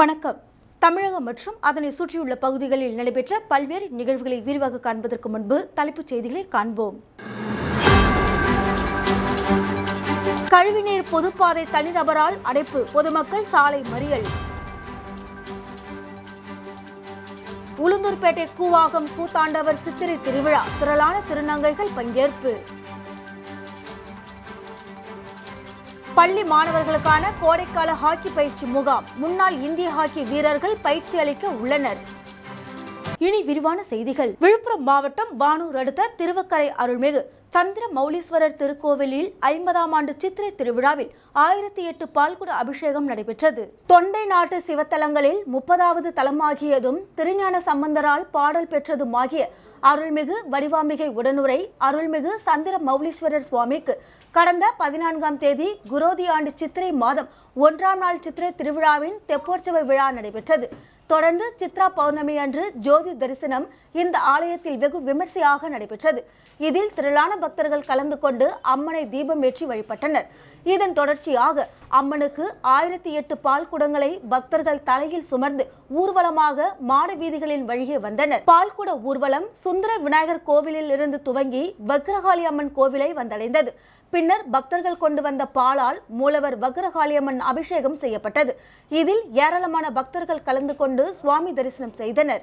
வணக்கம். தமிழகம் மற்றும் அதனை சுற்றியுள்ள பகுதிகளில் நடைபெற்ற பல்வேறு நிகழ்வுகளை விரிவாக காண்பதற்கு முன்பு தலைப்புச் செய்திகளை காண்போம். கழிவுநீர் பொதுப்பாதை தனிநபரால் அடைப்பு பொதுமக்கள் சாலை மறியல். உளுந்தூர்பேட்டை கூவாகம் கூத்தாண்டவர் சித்திரை திருவிழா திரளான திருநங்கைகள் பங்கேற்பு. பள்ளி மாணவர்களுக்கான கோடைக்கால ஹாக்கி பயிற்சி முகாம். முன்னாள் இந்திய ஹாக்கி வீரர்கள் பயிற்சி அளிக்க உள்ளனர். இனி விரிவான செய்திகள். விழுப்புரம் மாவட்டம் வானூர் அடுத்த திருவக்கரை அருள்மிகு சந்திர மௌலீஸ்வரர் திருக்கோவிலில் ஐம்பதாம் ஆண்டு சித்திரை திருவிழாவில் ஆயிரத்தி எட்டு பால்குட அபிஷேகம் நடைபெற்றது. தொண்டை நாட்டு சிவத்தலங்களில் முப்பதாவது தலமாகியதும் திருஞான சம்பந்தரால் பாடல் பெற்றதுமாகிய அருள்மிகு வடிவாம்பிகை உடனுரை அருள்மிகு சந்திர மௌலீஸ்வரர் சுவாமிக்கு கடந்த பதினான்காம் தேதி குரோதி ஆண்டு சித்திரை மாதம் ஒன்றாம் நாள் சித்திரை திருவிழாவின் தெப்போற்சவ விழா நடைபெற்றது. தொடர்ந்து சித்ரா பௌர்ணமி அன்று ஜோதி தரிசனம் இந்த ஆலயத்தில் வெகு விமர்சையாக நடைபெற்றது. இதில் திரளான பக்தர்கள் கலந்து கொண்டு அம்மனை தீபம் ஏற்றி வழிபட்டனர். இதன் தொடர்ச்சியாக அம்மனுக்கு ஆயிரத்தி எட்டு பால் குடங்களை பக்தர்கள் தலையில் சுமர்ந்து ஊர்வலமாக மாட வீதிகளின் வழியே வந்தனர். பால்குட ஊர்வலம் சுந்தர விநாயகர் கோவிலில் இருந்து துவங்கி வக்ரகாளி அம்மன் கோவிலை வந்தடைந்தது. பின்னர் பக்தர்கள் கொண்டு வந்த பாலால் மூலவர் வக்ரகாளியம்மன் அபிஷேகம் செய்யப்பட்டது. இதில் ஏராளமான பக்தர்கள் கலந்து கொண்டு சுவாமி தரிசனம் செய்தனர்.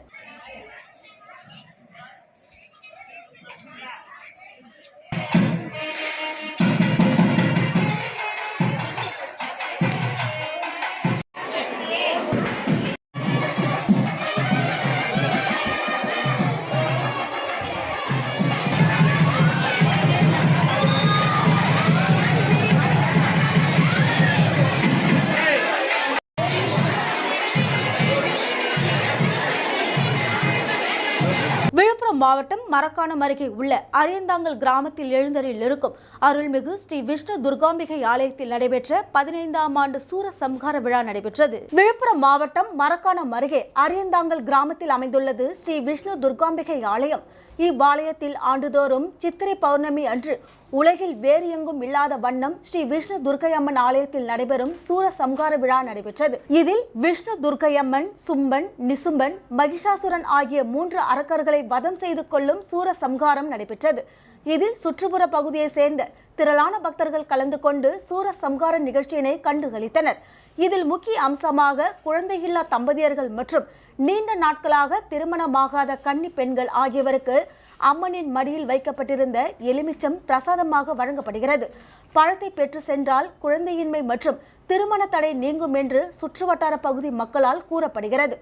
மாவட்டம் மரக்காணம் அருகே உள்ள அரியந்தாங்கல் கிராமத்தில் எழுந்தரில் இருக்கும் அருள்மிகு ஸ்ரீ விஷ்ணு துர்காம்பிகை ஆலயத்தில் நடைபெற்ற பதினைந்தாம் ஆண்டு சூர சம்ஹார விழா நடைபெற்றது. விழுப்புரம் மாவட்டம் மரக்காணம் அருகே அரியந்தாங்கல் கிராமத்தில் அமைந்துள்ளது ஸ்ரீ விஷ்ணு துர்காம்பிகை ஆலயம். இவ்வாலயத்தில் ஆண்டுதோறும் சித்திரை பௌர்ணமி அன்று உலகில் வேறு எங்கும் இல்லாத வண்ணம் ஸ்ரீ விஷ்ணு துர்க்கையம்மன் ஆலயத்தில் நடைபெறும் சூர சம்ஹார விழா நடைபெற்றது. இதில் விஷ்ணு துர்க்கையம்மன் சும்பன் நிசும்பன் மகிஷாசுரன் ஆகிய மூன்று அரக்கர்களை வதம் செய்து கொள்ளும் சூர சம்ஹாரம் நடைபெற்றது. இதில் சுற்றுப்புற பகுதியை சேர்ந்த திரளான பக்தர்கள் கலந்து கொண்டு சூர சம்ஹார நிகழ்ச்சியினை கண்டுகளித்தனர். இதில் முக்கிய அம்சமாக குழந்தையில்லா தம்பதியர்கள் மற்றும் நீண்ட நாட்களாக திருமணமாகாத கன்னி பெண்கள் ஆகியவருக்கு அம்மனின் மடியில் வைக்கப்பட்டிருந்த எலுமிச்சம் பிரசாதமாக வழங்கப்படுகிறது. பழத்தை பெற்று சென்றால் குழந்தையின்மை மற்றும் திருமண தடை நீங்கும் என்று சுற்றுவட்டார பகுதி மக்களால் கூறப்படுகிறது.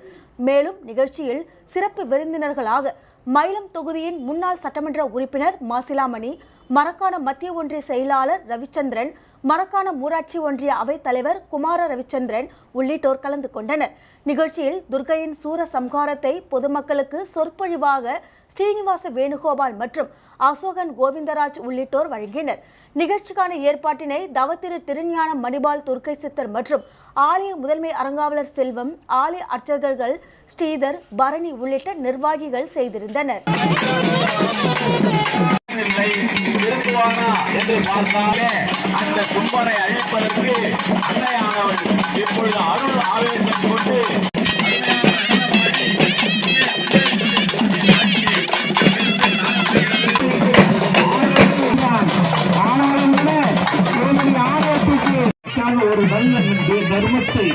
மேலும் நிகழ்ச்சியில் சிறப்பு விருந்தினர்களாக மயிலம் தொகுதியின் முன்னாள் சட்டமன்ற உறுப்பினர் மாசிலாமணி மரக்காண மத்திய ஒன்றிய செயலாளர் ரவிச்சந்திரன் மரக்காண ஊராட்சி ஒன்றிய அவைத் தலைவர் குமார ரவிச்சந்திரன் உள்ளிட்டோர் கலந்து கொண்டனர். நிகழ்ச்சியில் துர்கையின் சூர சம்ஹாரத்தை பொதுமக்களுக்கு சொற்பொழிவாக ஸ்ரீனிவாச வேணுகோபால் மற்றும் அசோகன் கோவிந்தராஜ் உள்ளிட்டோர் வழங்கினர். நிகழ்ச்சிக்கான ஏற்பாட்டினை தவத்திரு திருஞான மணிபால் துர்க்கை சித்தர் மற்றும் ஆலய முதன்மை அரங்காவலர் செல்வம் ஆலய அர்ச்சகர்கள் ஸ்ரீதர் பரணி உள்ளிட்ட நிர்வாகிகள் செய்திருந்தனர். அந்த அழிப்பதற்கு அன்னையானவள் இப்பொழுது அருள் ஆவேசம் கொண்டு சமூகத்தை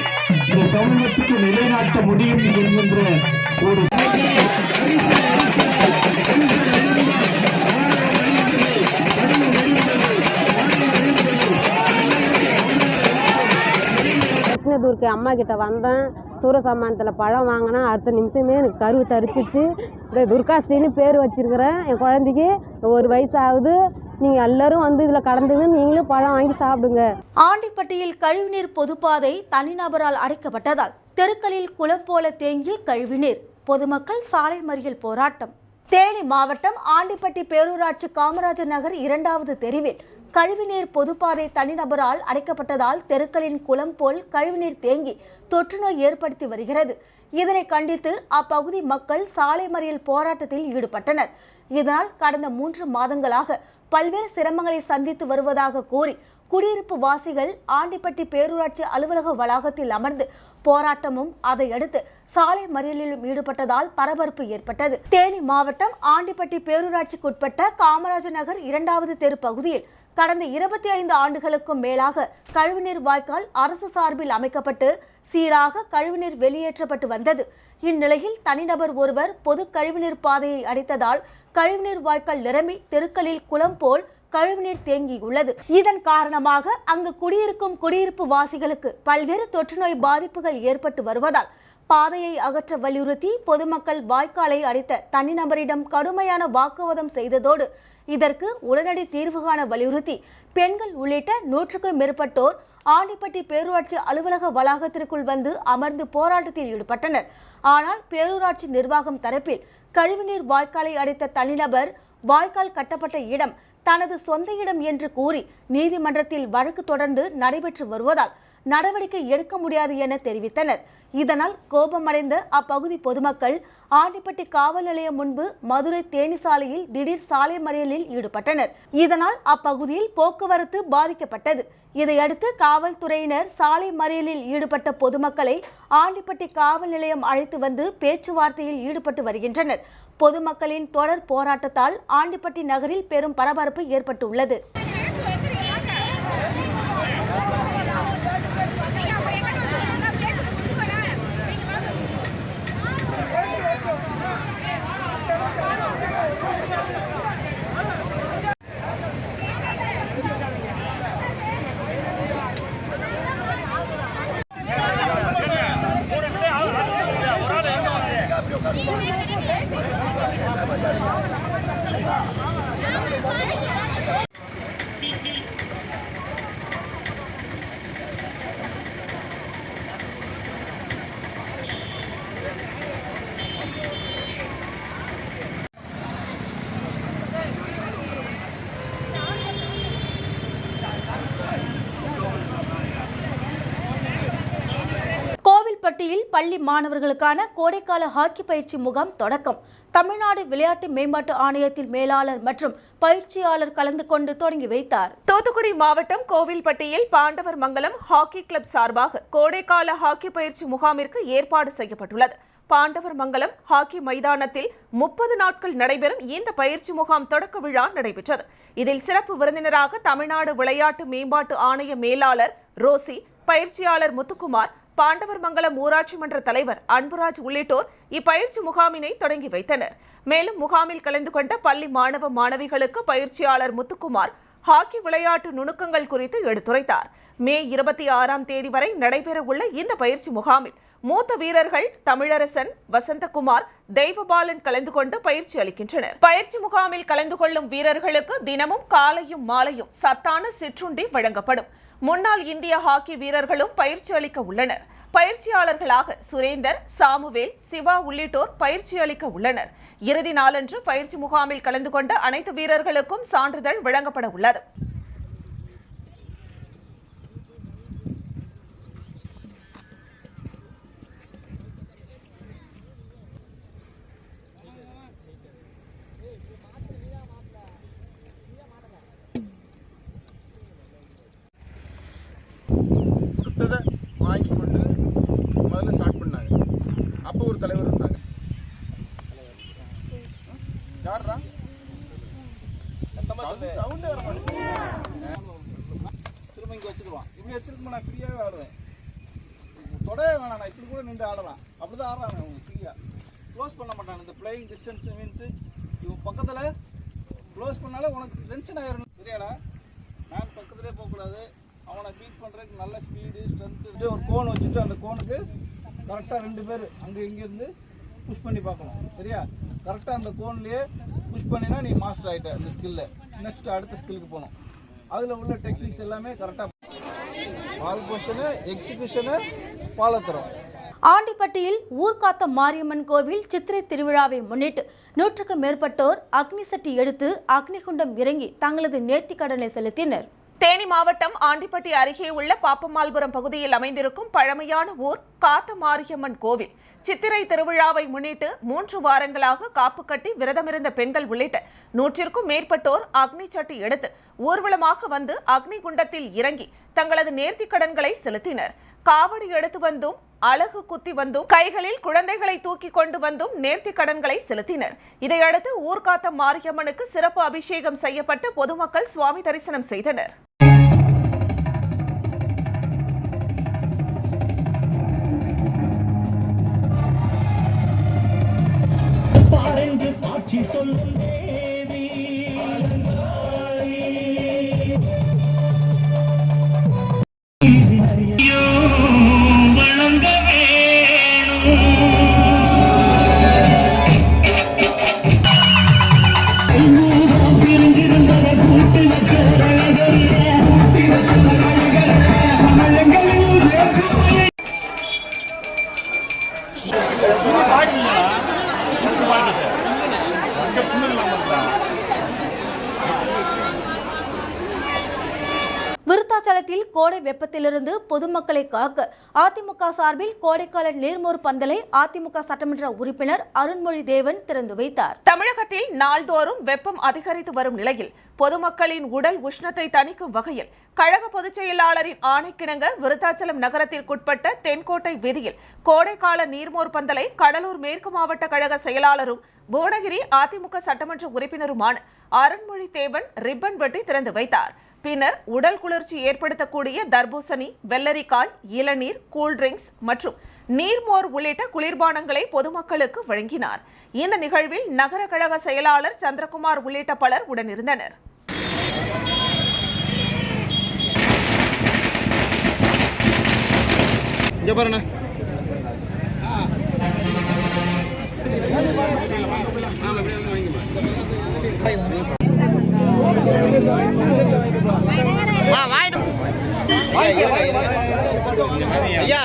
இந்த சமூகத்துக்கு நிலைநாட்ட முடியும் என்கின்ற ஒரு கிருஷ்ணதூர்க்கு அம்மா கிட்ட வந்தேன். சூரசம்மானத்தில் பழம் வாங்கினேன் அடுத்த நிமிஷமே எனக்கு கருவு தரிச்சிச்சு. இந்த துர்காஸ்ரீன்னு பேர் வச்சிருக்கிறேன். என் குழந்தைக்கு ஒரு வயசு ஆகுது நீங்கள் எல்லாரும் வந்து இதில் கலந்துங்க நீங்களும் பழம் வாங்கி சாப்பிடுங்க. ஆண்டிப்பட்டியில் கழிவுநீர் பொதுப்பாதை தனிநபரால் அடைக்கப்பட்டதால் தெருக்களில் குளம் போல தேங்கிய கழிவுநீர். பொதுமக்கள் சாலை மறியல் போராட்டம். தேனி மாவட்டம் ஆண்டிப்பட்டி பேரூராட்சி காமராஜர் நகர் இரண்டாவது தெருவில் கழிவுநீர் பொதுப்பாதை தனிநபரால் அடைக்கப்பட்டதால் தெருக்களின் குளம் போல் கழிவுநீர் தேங்கி தொற்றுநோய் ஏற்படுத்தி வருகிறது. இதனை கண்டித்து அப்பகுதி மக்கள் சாலை மறியல் போராட்டத்தில் ஈடுபட்டனர். இதனால் கடந்த மூன்று மாதங்களாக பல்வேறு சிரமங்களை சந்தித்து வருவதாக கூறி குடியிருப்பு வாசிகள் ஆண்டிப்பட்டி பேரூராட்சி அலுவலக வளாகத்தில் அமர்ந்து போராட்டமும் அதையடுத்து சாலை மறியலிலும் ஈடுபட்டதால் பரபரப்பு ஏற்பட்டது. தேனி மாவட்டம் ஆண்டிப்பட்டி பேரூராட்சிக்குட்பட்ட காமராஜர் நகர் இரண்டாவது தெரு பகுதியில் கடந்த இருபத்தி ஐந்து ஆண்டுகளுக்கும் மேலாக கழிவுநீர் வாய்க்கால் அரசு சார்பில் அமைக்கப்பட்டு சீராக கழிவுநீர் வெளியேற்றப்பட்டு வந்தது. இந்நிலையில் தனிநபர் ஒருவர் பொது கழிவுநீர் பாதையை அடைத்ததால் கழிவுநீர் வாய்க்கால் நிரம்பி தெருக்களில் குளம் போல் கழிவுநீர் தேங்கியுள்ளது. இதன் காரணமாக அங்கு குடியிருக்கும் குடியிருப்பு வாசிகளுக்கு பல்வேறு தொற்றுநோய் பாதிப்புகள் ஏற்பட்டு வருவதால் பாதையை அகற்ற வலியுறுத்தி பொதுமக்கள் வாய்க்காலை அடைத்த தனிநபரிடம் கடுமையான வாக்குவாதம் செய்ததோடு இதற்கு உடனடி தீர்வு காண வலியுறுத்தி பெண்கள் உள்ளிட்ட நூற்றுக்கும் மேற்பட்டோர் ஆண்டிப்பட்டி பேரூராட்சி அலுவலக வளாகத்திற்குள் வந்து அமர்ந்து போராட்டத்தில் ஈடுபட்டனர். ஆனால் பேரூராட்சி நிர்வாகம் தரப்பில் கழிவுநீர் வாய்க்காலை அடைத்த தனிநபர் வாய்க்கால் கட்டப்பட்ட இடம் தனது சொந்த இடம் என்று கூறி நீதிமன்றத்தில் வழக்கு தொடர்ந்து நடைபெற்று வருவதால் நடவடிக்கை எடுக்க முடியாது என தெரிவித்தனர். இதனால் கோபமடைந்த அப்பகுதி பொதுமக்கள் ஆண்டிப்பட்டி காவல் நிலையம் முன்பு மதுரை தேனி சாலையில் திடீர் சாலை மறியலில் ஈடுபட்டனர். இதனால் அப்பகுதியில் போக்குவரத்து பாதிக்கப்பட்டது. இதையடுத்து காவல்துறையினர் சாலை மறியலில் ஈடுபட்ட பொதுமக்களை ஆண்டிப்பட்டி காவல் நிலையம் அழைத்து வந்து பேச்சுவார்த்தையில் ஈடுபட்டு வருகின்றனர். பொதுமக்களின் தொடர் போராட்டத்தால் ஆண்டிப்பட்டி நகரில் பெரும் பரபரப்பு ஏற்பட்டுள்ளது. கோவில்பட்டியில் பள்ளி மாணவர்களுக்கான கோடைக்கால ஹாக்கி பயிற்சி முகாம் தொடக்கம். தமிழ்நாடு விளையாட்டு மேம்பாட்டு ஆணையத்தில் மேலாளர் மற்றும் பயிற்சியாளர் கலந்து கொண்டு தொடங்கி வைத்தார். தூத்துக்குடி மாவட்டம் கோவில்பட்டியில் பாண்டவர் மங்கலம் ஹாக்கி கிளப் சார்பாக கோடைக்கால ஹாக்கி பயிற்சி முகாமிற்கு ஏற்பாடு செய்யப்பட்டுள்ளது. பாண்டவர் மங்கலம் ஹாக்கி மைதானத்தில் முப்பது நாட்கள் நடைபெறும் இந்த பயிற்சி முகாம் தொடக்க விழா நடைபெற்றது. இதில் சிறப்பு விருந்தினராக தமிழ்நாடு விளையாட்டு மேம்பாட்டு ஆணைய மேலாளர் ரோசி பயிற்சியாளர் முத்துக்குமார் பாண்டவர் மங்கலம் ஊராட்சி மன்ற தலைவர் அன்புராஜ் உள்ளிட்டோர் இப்பயிற்சி முகாமினை தொடங்கி வைத்தனர். மேலும் முகாமில் கலந்து கொண்ட பள்ளி மாணவ மாணவிகளுக்கு பயிற்சியாளர் முத்துக்குமார் ஹாக்கி விளையாட்டு நுணுக்கங்கள் குறித்து எடுத்துரைத்தார். மே இருபத்தி ஆறாம் தேதி வரை நடைபெறவுள்ள இந்த பயிற்சி முகாமில் மூத்த வீரர்கள் தமிழரசன் வசந்தகுமார் தெய்வபாலன் கலந்து கொண்டு பயிற்சி அளிக்கின்றனர். பயிற்சி முகாமில் கலந்து கொள்ளும் வீரர்களுக்கு தினமும் காலையும் மாலையும் சத்தான சிற்றுண்டி வழங்கப்படும். முன்னாள் இந்திய ஹாக்கி வீரர்களும் பயிற்சி அளிக்க உள்ளனர். பயிற்சியாளர்களாக சுரேந்தர் சாமுவேல் சிவா உள்ளிட்டோர் பயிற்சி அளிக்க உள்ளனர். இறுதி நாளன்று பயிற்சி முகாமில் கலந்து கொண்ட அனைத்து வீரர்களுக்கும் சான்றிதழ் வழங்கப்பட உள்ளது. இவன் பக்கத்தில் க்ளோஸ் பண்ணாலே உனக்கு டென்ஷன் ஆயிரும். சரியாடா? நான் பக்கத்துலேயே போகக்கூடாது. அவனை பீட் பண்ணுறதுக்கு நல்ல ஸ்பீடு ஸ்ட்ரென்த்து ஒரு கோன் வச்சுட்டு அந்த கோனுக்கு கரெக்டாக ரெண்டு பேர் அங்கே இங்கேருந்து புஷ் பண்ணி பார்க்கணும். சரியா? கரெக்டாக அந்த கோன்லேயே புஷ் பண்ணினா நீ மாஸ்டர் ஆகிட்ட அந்த ஸ்கில்ல நெக்ஸ்ட் அடுத்த ஸ்கில்லுக்கு போகணும். அதில் உள்ள டெக்னிக்ஸ் எல்லாமே கரெக்டாக பால் பொசிஷனு எக்ஸிபிஷனு பாலத்துறோம் ஆண்டிப்பட்டியில் ஊர்காத்த மாரியம்மன் கோவில் சித்திரை திருவிழாவை முன்னிட்டு நூற்றுக்கும் மேற்பட்டோர் அக்னி சட்டி எடுத்து அக்னிகுண்டம் இறங்கி தங்களது நேர்த்தி கடனை செலுத்தினர். தேனி மாவட்டம் ஆண்டிப்பட்டி அருகே உள்ள பாப்பமால்புரம் பகுதியில் அமைந்திருக்கும் பழமையான ஊர் காத்த மாரியம்மன் கோவில். சித்திரை திருவிழாவை முன்னிட்டு மூன்று வாரங்களாக காப்பு கட்டி விரதமிருந்த பெண்கள் உள்ளிட்ட நூற்றிற்கும் மேற்பட்டோர் அக்னி சட்டி எடுத்து ஊர்வலமாக வந்து அக்னி குண்டத்தில் இறங்கி தங்களது நேர்த்திக் கடன்களை செலுத்தினர். காவடி எடுத்து வந்தும் அழகு குத்தி வந்தும் கைகளில் குழந்தைகளை தூக்கி கொண்டு வந்தும் நேர்த்தி கடன்களை செலுத்தினர். இதையடுத்து ஊர்காத்த மாரியம்மனுக்கு சிறப்பு அபிஷேகம் செய்யப்பட்டு பொதுமக்கள் சுவாமி தரிசனம் செய்தனர். விருத்தாச்சலத்தில் கோடை வெப்பத்திலிருந்து பொதுமக்களை காக்க அதிமுக சார்பில் கோடைக்கால நீர்மோர் பந்தலை அதிமுக சட்டமன்ற உறுப்பினர் அருண்மொழி தேவன் திறந்து வைத்தார். தமிழகத்தில் நாள்தோறும் வெப்பம் அதிகரித்து வரும் நிலையில் பொதுமக்களின் உடல் உஷ்ணத்தை தணிக்கும் வகையில் கழக பொதுச் செயலாளரின் ஆணைக்கிணங்க விருத்தாச்சலம் நகரத்திற்குட்பட்ட தென்கோட்டை வீதியில் கோடைக்கால நீர்மோர் பந்தலை கடலூர் மேற்கு மாவட்ட கழக செயலாளரும் புவனகிரி அதிமுக சட்டமன்ற உறுப்பினருமான அருண்மொழி தேவன் ரிப்பன் வெட்டி திறந்து வைத்தார். பின்னர் உடல் குளிர்ச்சி ஏற்படுத்தக்கூடிய தர்பூசணி வெள்ளரிக்காய் இளநீர் கூல்ட்ரிங்க்ஸ் மற்றும் நீர்மோர் உள்ளிட்ட குளிர்பானங்களை பொதுமக்களுக்கு வழங்கினார். இந்த நிகழ்வில் நகர கழக செயலாளர் சந்திரகுமார் உள்ளிட்ட பலர் உடனிருந்தனர். இங்கே பாருண்ணா. வாங்கிடும் ஐயா.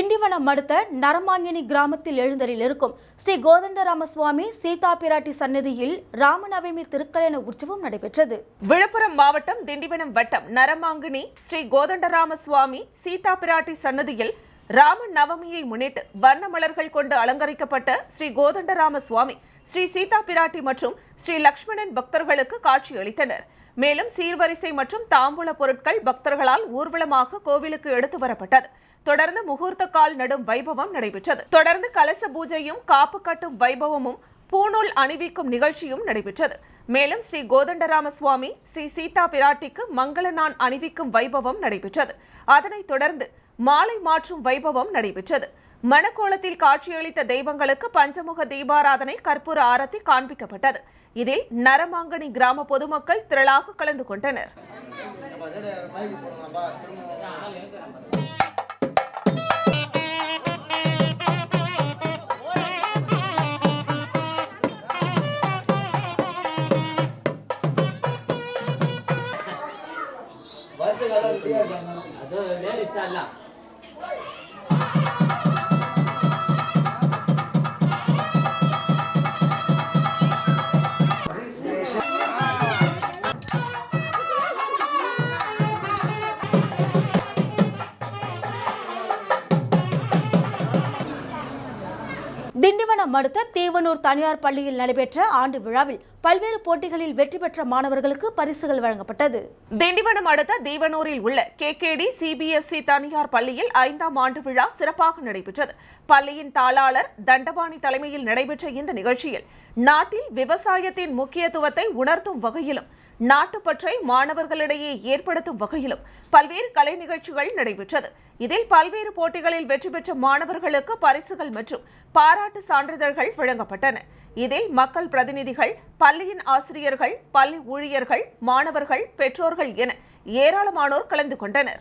திண்டிவனம் அடுத்த நரமாங்கினி கிராமத்தில் எழுந்தரில் இருக்கும் ஸ்ரீ கோதண்டராம சுவாமி சீதா பிராட்டி சன்னதியில் ராமநவமி திருக்கல்யாண உற்சவம் நடைபெற்றது. விழுப்புரம் மாவட்டம் திண்டிவனம் வட்டம் நரமாங்கினி ஸ்ரீ கோதண்டராம சுவாமி சீதா பிராட்டி சன்னதியில் ராம நவமியை முன்னிட்டு வண்ண மலர்கள் கொண்டு அலங்கரிக்கப்பட்ட ஸ்ரீ கோதண்டராம சுவாமி ஸ்ரீ சீதா பிராட்டி மற்றும் ஸ்ரீ லக்ஷ்மணன் பக்தர்களுக்கு காட்சியளித்தனர். மேலும் சீர்வரிசை மற்றும் தாம்பூல பொருட்கள் பக்தர்களால் ஊர்வலமாக கோவிலுக்கு எடுத்து வரப்பட்டது. தொடர்ந்து முகூர்த்த கால் நடும் வைபவம் நடைபெற்றது. தொடர்ந்து கலச பூஜையும் காப்பு கட்டும் வைபவமும் பூநூல் அணிவிக்கும் நிகழ்ச்சியும் நடைபெற்றது. மேலும் ஸ்ரீ கோதண்டராம சுவாமி ஸ்ரீ சீதா பிராட்டிக்கு மங்கள நான் அணிவிக்கும் வைபவம் நடைபெற்றது. அதனைத் தொடர்ந்து மாலை மாற்றும் வைபவம் நடைபெற்றது. மணக்கோலத்தில் காட்சியளித்த தெய்வங்களுக்கு பஞ்சமுக தீபாராதனை கற்பூர ஆரத்தி காண்பிக்கப்பட்டது. இதில் நரமாங்கனி கிராம பொதுமக்கள் திரளாக கலந்து கொண்டனர். அடுத்த தீவனூர் தனியார் பள்ளியில் நடைபெற்ற ஆண்டு விழாவில் பல்வேறு போட்டிகளில் வெற்றி பெற்ற மாணவர்களுக்கு பரிசுகள் வழங்கப்பட்டது. திண்டிவனம் அடுத்த தீவனூரில் உள்ள கேகேடி சிபிஎஸ்இ தனியார் பள்ளியில் ஐந்தாம் ஆண்டு விழா சிறப்பாக நடைபெற்றது. பள்ளியின் தாளாளர் தண்டபாணி தலைமையில் நடைபெற்ற இந்த நிகழ்ச்சியில் நாட்டில் விவசாயத்தின் முக்கியத்துவத்தை உணர்த்தும் வகையிலும் நாட்டுப்பற்றை மாணவர்களிடையே ஏற்படுத்தும் வகையிலும் பல்வேறு கலை நிகழ்ச்சிகள் நடைபெற்றது. இதில் பல்வேறு போட்டிகளில் வெற்றி பெற்ற மாணவர்களுக்கு பரிசுகள் மற்றும் பாராட்டு சான்றிதழ்கள் வழங்கப்பட்டன. இதில் மக்கள் பிரதிநிதிகள் பள்ளியின் ஆசிரியர்கள் பள்ளி ஊழியர்கள் மாணவர்கள் பெற்றோர்கள் என ஏராளமானோர் கலந்து கொண்டனர்.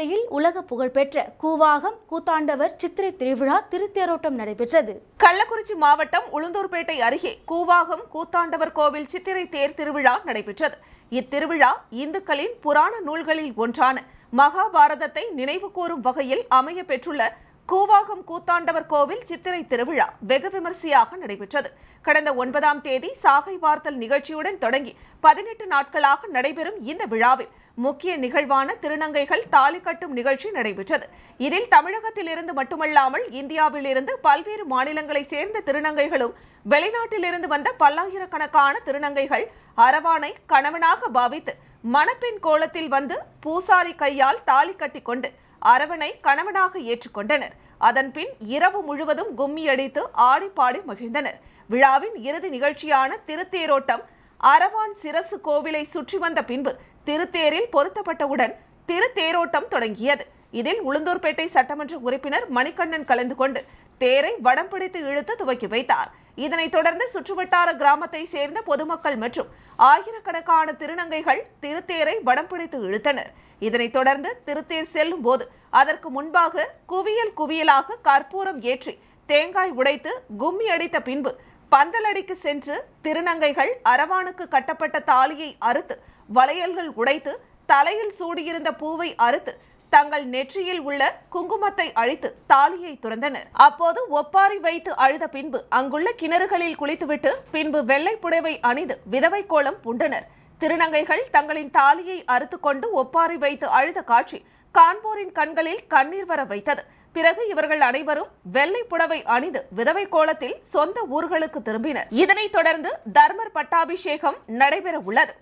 உளுந்தூர்பேட்டையில் உலக புகழ்பெற்ற கூவாகம் கூத்தாண்டவர் சித்திரை திருவிழா திருத்தேரோட்டம் நடைபெற்றது. கள்ளக்குறிச்சி மாவட்டம் உளுந்தூர்பேட்டை அருகே கூவாகம் கூத்தாண்டவர் கோவில் சித்திரை தேர் திருவிழா நடைபெற்றது. இத்திருவிழா இந்துக்களின் புராண நூல்களில் ஒன்றான மகாபாரதத்தை நினைவுகூரும் வகையில் அமைய பெற்றுள்ள கூவாகம் கூத்தாண்டவர் கோவில் சித்திரை திருவிழா வெகு விமரிசையாக நடைபெற்றது. கடந்த ஒன்பதாம் தேதி சாகை வார்த்தல் நிகழ்ச்சியுடன் தொடங்கி பதினெட்டு நாட்களாக நடைபெறும் இந்த விழாவில் முக்கிய நிகழ்வான திருநங்கைகள் தாலி கட்டும் நிகழ்ச்சி நடைபெற்றது. இதில் தமிழகத்திலிருந்து மட்டுமல்லாமல் இந்தியாவிலிருந்து பல்வேறு மாநிலங்களை சேர்ந்த திருநங்கைகளும் வெளிநாட்டிலிருந்து வந்த பல்லாயிரக்கணக்கான திருநங்கைகள் அரவானை கணவனாக பாவித்து மணப்பெண் கோலத்தில் வந்து பூசாரி கையால் தாலி கட்டிக்கொண்டு அரவனை கணவனாக ஏற்றுக்கொண்டனர். அதன்பின் இரவு முழுவதும் கும்மி அடித்து ஆடி பாடி மகிழ்ந்தனர். விழாவின் இறுதி நிகழ்ச்சியான திருத்தேரோட்டம் அரவான் சிரசு கோவிலை சுற்றி வந்த பின்பு திருத்தேரில் பொருத்தப்பட்டவுடன் திருத்தேரோட்டம் தொடங்கியது. இதில் உளுந்தூர்பேட்டை சட்டமன்ற உறுப்பினர் மணிகண்ணன் கலந்து கொண்டு தேரை வடம் பிடித்து இழுத்து துவக்கி வைத்தார். இதனைத் தொடர்ந்து சுற்றுவட்டார கிராமத்தை சேர்ந்த பொதுமக்கள் மற்றும் ஆயிரக்கணக்கான திருநங்கைகள் திருத்தேரை வடம் பிடித்து இழுத்தனர். இதனைத் தொடர்ந்து திருத்தேர் செல்லும் போது அதற்கு முன்பாக குவியல் குவியலாக கற்பூரம் ஏற்றி தேங்காய் உடைத்து கும்மி அடித்த பின்பு பந்தலடிக்கு சென்று திருநங்கைகள் அரவானுக்கு கட்டப்பட்ட தாலியை அறுத்து வளையல்கள் உடைத்து தலையில் சூடியிருந்த பூவை அறுத்து தங்கள் நெற்றியில் உள்ள குங்குமத்தை அழித்து தாலியை துறந்தனர். அப்போது ஒப்பாரி வைத்து அழுத பின்பு அங்குள்ள கிணறுகளில் குளித்துவிட்டு பின்பு வெள்ளை புடவை அணிந்து விதவை கோலம் புண்டனர். திருநங்கைகள் தங்களின் தாலியை அறுத்துக்கொண்டு ஒப்பாரி வைத்து அழுத காட்சி காண்போரின் கண்களில் கண்ணீர் வர வைத்தது. பிறகு இவர்கள் அனைவரும் வெள்ளை புடவை அணிந்து விதவை கோலத்தில் சொந்த ஊர்களுக்கு திரும்பினர். இதனைத் தொடர்ந்து தர்மர் பட்டாபிஷேகம் நடைபெற உள்ளது.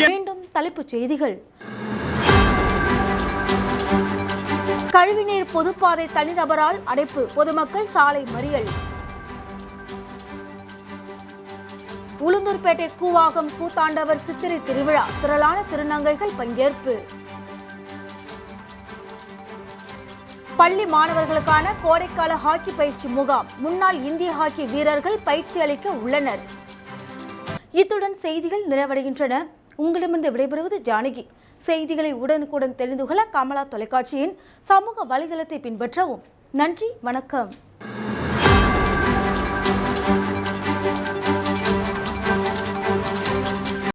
மீண்டும் தலைப்புச் செய்திகள். கழிவுநீர் பொதுப்பாதை தனிநபரால் அடைப்பு பொதுமக்கள் சாலை மறியல். உளுந்தூர்பேட்டை கூவாகம் கூத்தாண்டவர் சித்திரை திருவிழா திரளான திருநங்கைகள் பங்கேற்பு. பள்ளி மாணவர்களுக்கான கோடைக்கால ஹாக்கி பயிற்சி முகாம் முன்னாள் இந்திய ஹாக்கி வீரர்கள் பயிற்சி அளிக்க உள்ளனர். இத்துடன் செய்திகள் நிறைவடைகின்றன. உங்களிடமிருந்து விடைபெறுவது ஜானகி. செய்திகளை உடனுக்குடன் தெரிந்து கொள்ள கமலா தொலைக்காட்சியின் சமூக வலைதளத்தை பின்பற்றவும். நன்றி வணக்கம்.